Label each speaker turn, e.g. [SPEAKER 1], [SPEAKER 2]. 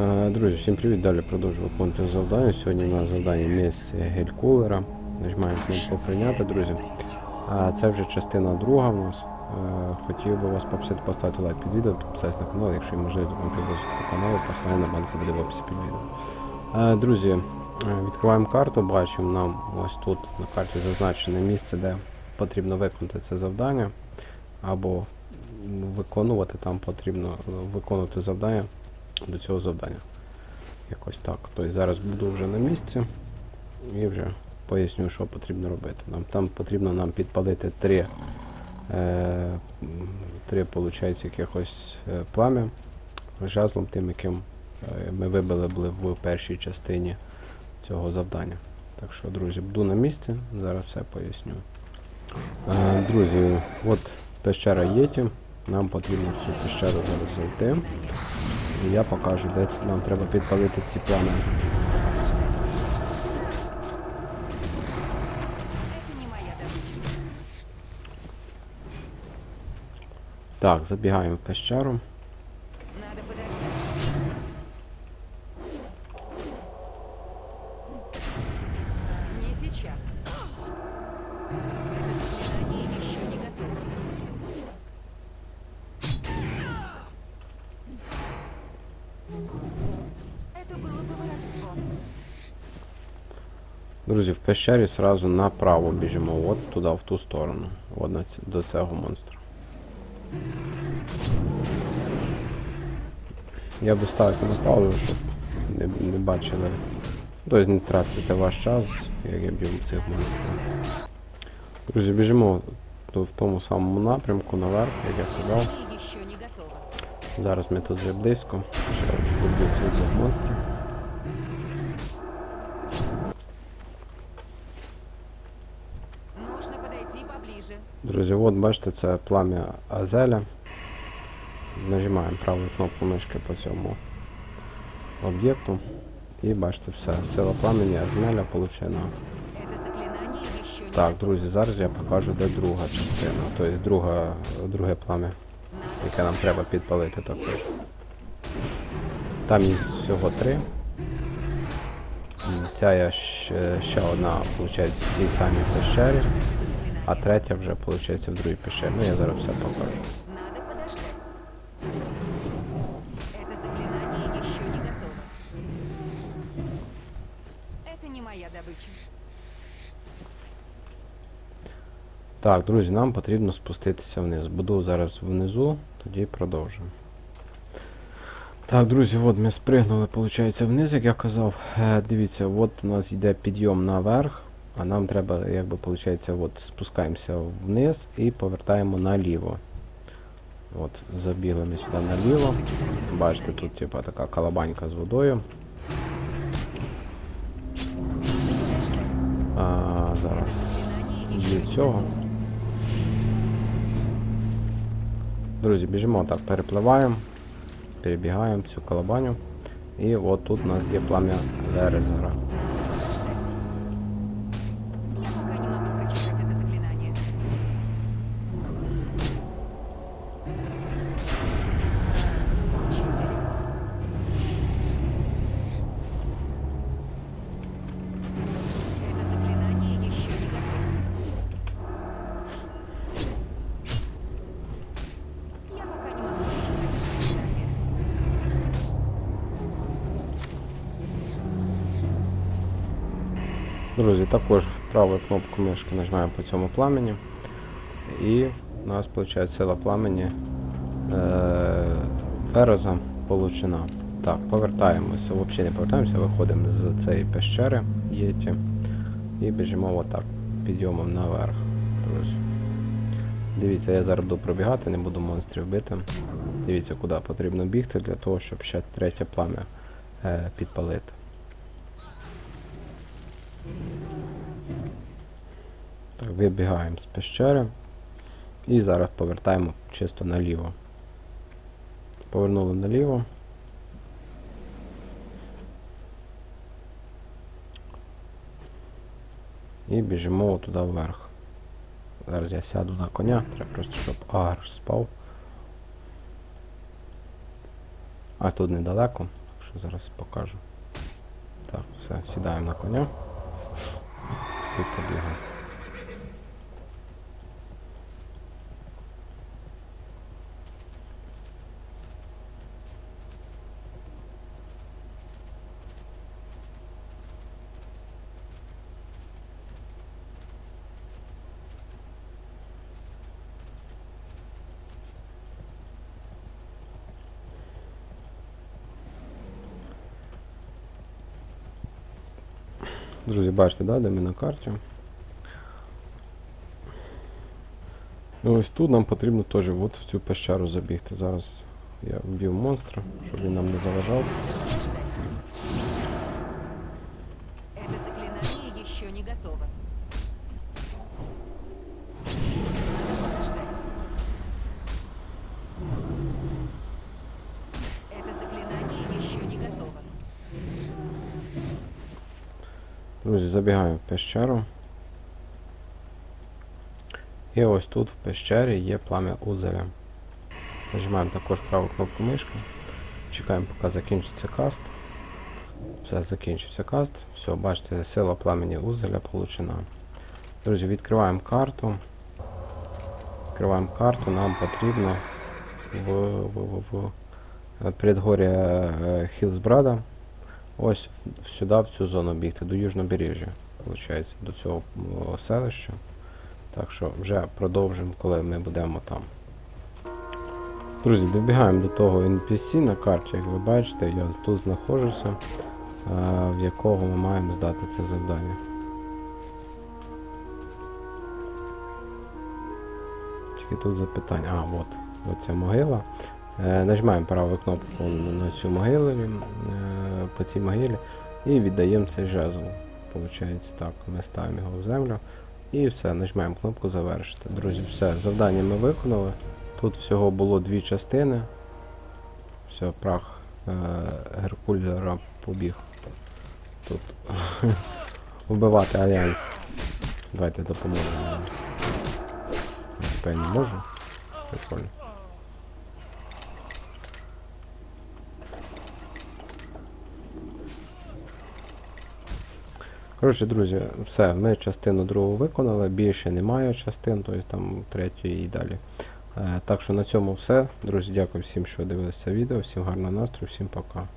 [SPEAKER 1] Е, Друзі, всім привіт! Далі продовжую виконувати завдання. Сьогодні у нас завдання місце гель-кулера. Нажимаємо кнопку прийняти, друзі. А це вже частина друга у нас. Е, Хотів би вас попросити поставити лайк під відео, підписатися на канал, якщо є можливість допомогти до каналу, посилання на банку буде в описі під відео. Е, Друзі, відкриваємо карту, бачимо нам ось тут на карті зазначене місце, де потрібно виконати це завдання. Або виконувати, там потрібно виконувати завдання до цього завдання. Якось так. Тобто зараз буду вже на місці і вже поясню, що потрібно робити. Нам там потрібно нам підпалити три, е, три получається, якихось е, пламя жезлом тим, яким е, ми вибили були в першій частині цього завдання. Так що, друзі, буду на місці, зараз все поясню. Е, друзі, от пещера Єті. Нам потрібно цю пещеру зараз зайти. І я покажу, де нам треба підпалити ці плани. Так, забігаємо в пещеру. Друзі, в пещері сразу направо біжимо, от туди, в ту сторону. От до цього монстра. Я би ставив на паузу, щоб не, не бачили. Тобто не тратити ваш час, як я б'ю цих монстрів. Друзі, біжимо в тому самому напрямку наверх, як я сказав.
[SPEAKER 2] Заклинание еще не готово.
[SPEAKER 1] Зараз ми тут вже близько. Ще люблю цих монстрів. Друзі, от бачите, це плам'я Азеля. Нажимаємо правою кнопку мишки по цьому об'єкту. І бачите все. Сила пламені Азеля получена. Так, друзі, зараз я покажу, де друга частина. Тобто друга, друге плам'я, яке нам треба підпалити також. Там їх всього три. Ця є ще, ще одна, виходить, в цій самій пещері, а третя вже, виходить, в другій пещері. Ну, я зараз все покажу.
[SPEAKER 2] Надо
[SPEAKER 1] Так, друзі, нам потрібно спуститися вниз. Буду зараз внизу, тоді продовжимо. Так, друзі, от ми спригнули, виходить, вниз, як я казав. Е, дивіться, от у нас йде підйом наверх, а нам треба, якби, виходить, от спускаємося вниз і повертаємо наліво. От, забігли ми сюди наліво. Бачите, тут типа така калабанька з водою. А, зараз від цього. Друзі, біжимо так, перепливаємо, перебігаємо цю колобаню. І от тут у нас є плам'я Лерезера. Друзі, також правою кнопку мишки нажимаємо по цьому пламені. І у нас виходить сила пламені е- Фероза получена. Так, повертаємося, взагалі не повертаємося, виходимо з цієї пещери Єті і біжимо отак, підйомом наверх. Друзі. Дивіться, я зараз буду пробігати, не буду монстрів бити. Дивіться, куди потрібно бігти для того, щоб ще третє плам'я е, підпалити. Вибігаємо з пещери. І зараз повертаємо чисто наліво. Повернули наліво. І біжимо туди вверх. Зараз я сяду на коня, треба просто, щоб агр спав. А тут недалеко, що зараз покажу. Так, все, сідаємо на коня. І побігаємо. Друзі, бачите, да, де ми на карті. І ось тут нам потрібно теж от в цю пещеру забігти. Зараз я вб'ю монстра, щоб він нам не заважав.
[SPEAKER 2] Это заклинание еще не готово. Надо подождать. Это заклинание еще не готово.
[SPEAKER 1] Друзі, забігаємо в пещеру. І ось тут в пещері є плам'я узеля. Нажимаємо також праву кнопку мишки. Чекаємо, поки закінчиться каст. Все, закінчився каст. Все, бачите, сила пламені узеля получена. Друзі, відкриваємо карту. Відкриваємо карту, нам потрібно в, в, в, в е, предгор'я е, Хілсбрада. Ось сюди, в цю зону бігти, до Южнобережжя, виходить, до цього селища. Так що вже продовжимо, коли ми будемо там. Друзі, добігаємо до того NPC на карті, як ви бачите, я тут знаходжуся, е, в якого ми маємо здати це завдання. Тільки тут запитання. А, от, от ця могила. Е, Нажимаємо праву кнопку на цю могилу, е, по цій могилі і віддаємо цей жезл. Получається так, ми ставимо його в землю і все, нажимаємо кнопку завершити. Друзі, все, завдання ми виконали. Тут всього було дві частини. Все, прах е, Геркулера побіг. Тут вбивати альянс. Давайте допоможемо. Тепер не можу. Прикольно. Коротше, друзі, все, ми частину другу виконали, більше немає частин, тобто там третьої і далі. Е, так що на цьому все. Друзі, дякую всім, що дивилися відео, всім гарного настрою, всім пока.